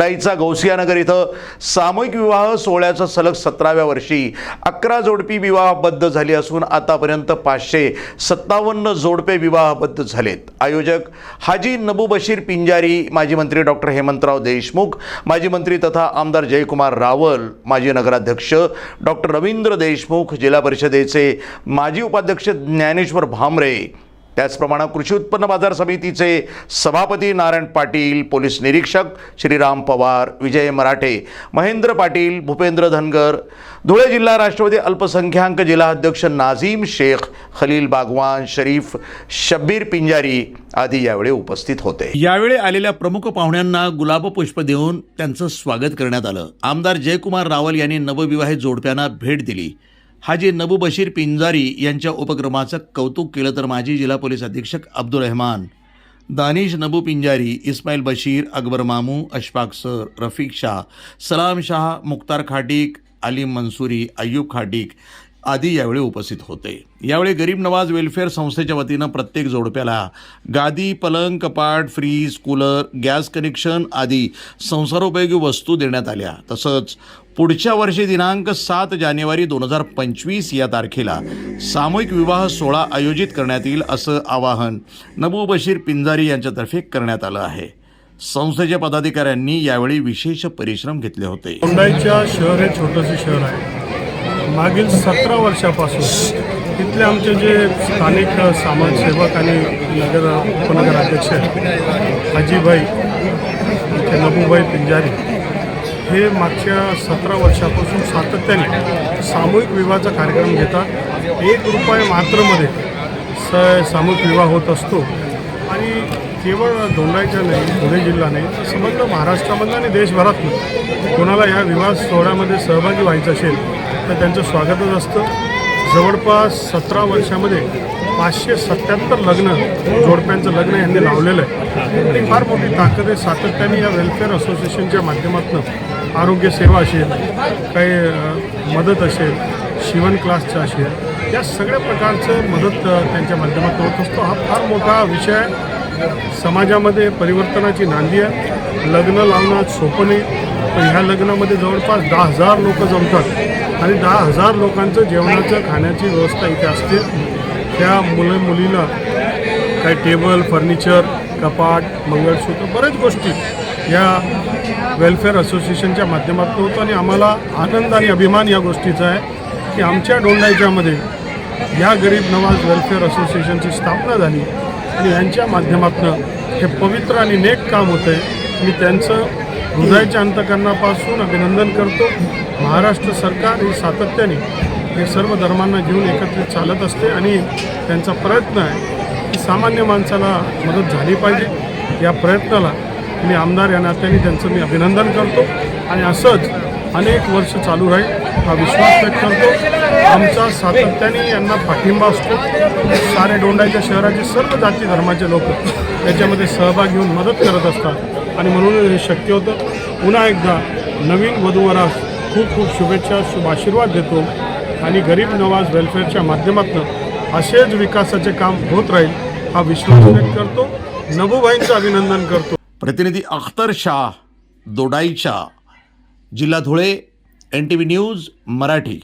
दोंडाईचा गौसियानगर इथं सामूहिक विवाह सोहळ्याचं सलग सतराव्या वर्षी. अकरा जोडपी विवाहबद्ध झाली असून आतापर्यंत पाचशे सत्तावन्न जोडपे विवाहबद्ध झालेत. आयोजक हाजी नबू बशीर पिंजारी माजी मंत्री डॉक्टर हेमंतराव देशमुख माजी मंत्री तथा आमदार जयकुमार रावल माजी नगराध्यक्ष डॉक्टर रवींद्र देशमुख जिल्हा परिषदेचे माजी उपाध्यक्ष ज्ञानेश्वर भामरे त्याचप्रमाणे कृषी उत्पन्न बाजार समितीचे सभापती नारायण पाटील पोलीस निरीक्षक श्रीराम पवार विजय मराठे महेंद्र पाटील भूपेंद्र धनगर धुळे जिल्हा राष्ट्रवादी अल्पसंख्याक जिल्हाध्यक्ष नाझीम शेख खलील बागवान शरीफ शब्बीर पिंजारी आदी यावेळी उपस्थित होते. यावेळी आलेल्या प्रमुख पाहुण्यांना गुलाब पुष्प देऊन त्यांचं स्वागत करण्यात आलं. आमदार जयकुमार रावल यांनी नवविवाहित जोडप्यांना भेट दिली. हाजी नबू बशीर पिंजारी यांच्या उपक्रमाचं कौतुक केलं तर माजी जिल्हा पोलीस अधीक्षक अब्दुल रहमान दानिश नबू पिंजारी इस्माईल बशीर अकबर मामू अशफाक सर रफिक शाह सलाम शाह मुख्तार खाटीक अलीम मंसुरी अय्यूब खाटीक आदी यावेळी उपस्थित होते. यावेळी गरीब नवाज वेलफेअर संस्थेच्या वतीनं प्रत्येक जोडप्याला गादी पलंग कपाट फ्रीज कूलर गॅस कनेक्शन आदी संसारोपयोगी वस्तू देण्यात आल्या. तसंच पुढच्या वर्षी दिनांक सात जानेवारी दोन हजार पंचवीस या तारखेला सामूहिक विवाह सोहळा आयोजित करण्यात येईल असं आवाहन नबू बशीर पिंजारी यांच्यातर्फे करण्यात आलं आहे. संस्थेच्या पदाधिकाऱ्यांनी यावेळी विशेष परिश्रम घेतले होते. मुंबईच्या शहर हे छोटंसं शहर आहे. मागील सतरा वर्षापासून तिथले आमचे जे स्थानिक समाजसेवक आणि नगर उपनगराध्यक्ष आहेत हाजीभाई इथे नबूभाई पिंजारी हे मागच्या सतरा वर्षापासून सातत्याने सामूहिक विवाहाचा कार्यक्रम घेतात. एक रुपये मात्रमध्ये स सामूहिक विवाह होत असतो. आणि केवळ दोंडाईच्या नाही पुणे जिल्हा नाही तर समग्र महाराष्ट्रामधलं आणि देशभरातून कोणाला या विवाह सोहळ्यामध्ये सहभागी व्हायचं असेल तर त्यांचं स्वागतच असतं. जवळपास सतरा वर्षामध्ये पाचशे सत्याहत्तर लग्न जोडप्यांचं लग्न यांनी लावलेलं आहे. आणि फार मोठी ताकद आहे सातत्याने या वेलफेअर असोसिएशनच्या माध्यमातून आरोग्य सेवा असेल काही मदत असेल शिवण क्लासचं असेल या सगळ्या प्रकारचं मदत त्यांच्या माध्यमातून होत असतो. हा फार मोठा विषय समाजामध्ये परिवर्तनाची नांदी आहे. लग्न लावणं सोपं नाही. पण ह्या लग्नामध्ये जवळपास दहा हजार लोक जमतात. आणि दहा हजार लोकांचं जेवणाचं खाण्याची व्यवस्था इथे असते. त्या मुलं मुलीला काही टेबल फर्निचर कपाट मंगळसूत्र बऱ्याच गोष्टी या वेलफेअर असोसिएशनच्या माध्यमातून होतो. आणि आम्हाला आनंद आणि अभिमान या गोष्टीचा आहे की आमच्या डोंडाईच्यामध्ये या गरीब नवाज वेलफेअर असोसिएशनची स्थापना झाली. आणि यांच्या माध्यमातून हे पवित्र आणि नेक काम होतं आहे मी त्यांचं हृदयाच्या अंतकरणापासून अभिनंदन करतो. महाराष्ट्र सरकार ही सातत्याने हे सर्व धर्मांना घेऊन एकत्रित चालत असते आणि त्यांचा प्रयत्न आहे की सामान्य माणसाला मदत झाली पाहिजे. या प्रयत्नाला मी आमदार या नात्याने त्यांचं मी अभिनंदन करतो आणि असंच अनेक वर्ष चालू राहील हा विश्वास व्यक्त करतो. आमचा सातत्याने यांना पाठिंबा असतो. सारे डोंडाच्या शहराचे सर्व जाती धर्माचे लोक त्याच्यामध्ये सहभाग घेऊन मदत करत असतात. आणि म्हणून हे शक्य होतं. पुन्हा एकदा नवीन वधूवरास खूप खूप शुभेच्छा शुभ आशीर्वाद देतो. आणि गरीब नवाज वेलफेअरच्या माध्यमातून असेच विकासाचे काम होत राहील हा विश्वास व्यक्त करतो. नभूभाईंचं अभिनंदन करतो. प्रतिनिधी अख्तर शाह दोडाईच्या जिल्हा Dhule N T V news Marathi.